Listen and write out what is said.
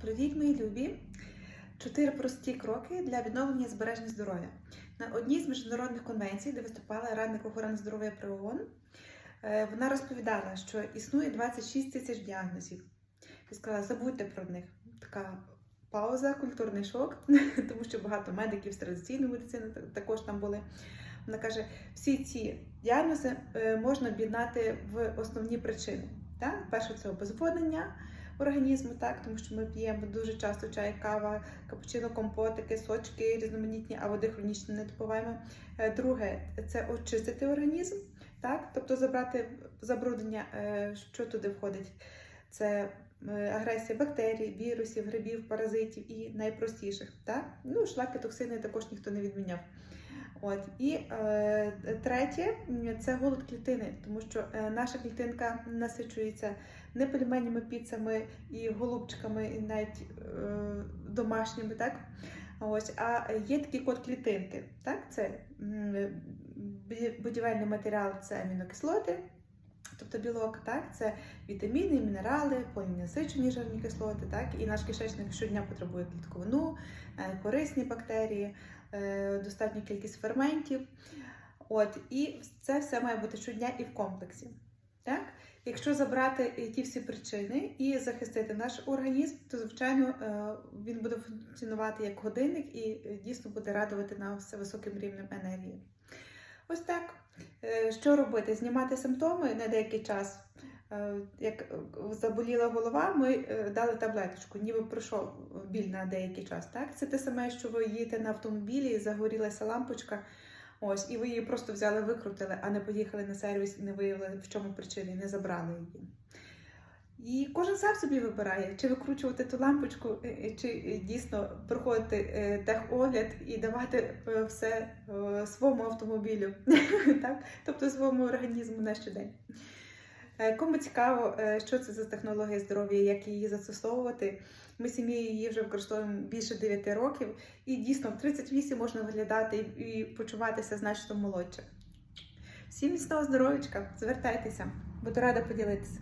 Привіт, мої любі! Чотири прості кроки для відновлення збереження здоров'я. На одній з міжнародних конвенцій, де виступала радник охорони здоров'я при ООН, е, вона розповідала, що існує 26 тисяч діагнозів. І сказала, забудьте про них. Така пауза, культурний шок, тому що багато медиків з традиційної медицини також там були. Вона каже, всі ці діагнози е, можна об'єднати в основні причини. Так? Перше це обезводнення організму, так, тому що ми п'ємо дуже часто чай, кава, капучино, компотики, сочки різноманітні, а води хронічно не допиваємо. Е, Друге це очистити організм, так, тобто забрати забруднення, е, що туди входить. Це е, агресія бактерій, вірусів, грибів, паразитів і найпростіших. Так? Ну, шлаки, токсини також ніхто не відміняв. От і е, третє це голод клітини, тому що е, наша клітинка насичується не пельменями, піцами і голубчиками, і навіть е, домашніми, так? Ось, а є такий код клітинки. Так? Це будівельний матеріал це амінокислоти, тобто білок, так? це вітаміни, мінерали, полінасичені жирні кислоти, так? і наш кишечник щодня потребує клітковину, е, корисні бактерії, е, достатню кількість ферментів. От, і це все має бути щодня і в комплексі. Так? Якщо забрати е, ті всі причини і захистити наш організм, то звичайно він буде функціонувати як годинник і дійсно буде радувати нас високим рівнем енергії. Ось так. Е, Що робити? Знімати симптоми на деякий час. Е, Як заболіла голова, ми е, дали таблеточку, ніби пройшов біль на деякий час. Так? Це те саме, що ви їдете на автомобілі, загорілася лампочка. Ось, і ви її просто взяли, викрутили, а не поїхали на сервіс і не виявили, в чому причина, і не забрали її. І кожен сам собі вибирає, чи викручувати ту лампочку, е, е, чи е, дійсно проходити техогляд і давати все своєму автомобілю, так? тобто своєму організму на щодень. Кому цікаво, що це за технологія здоров'я, як її застосовувати. Ми сім'єю її вже використовуємо більше 9 років, і дійсно в 38 можна виглядати і почуватися значно молодше. Всім міцного здоров'ячка, звертайтеся, буду рада поділитися.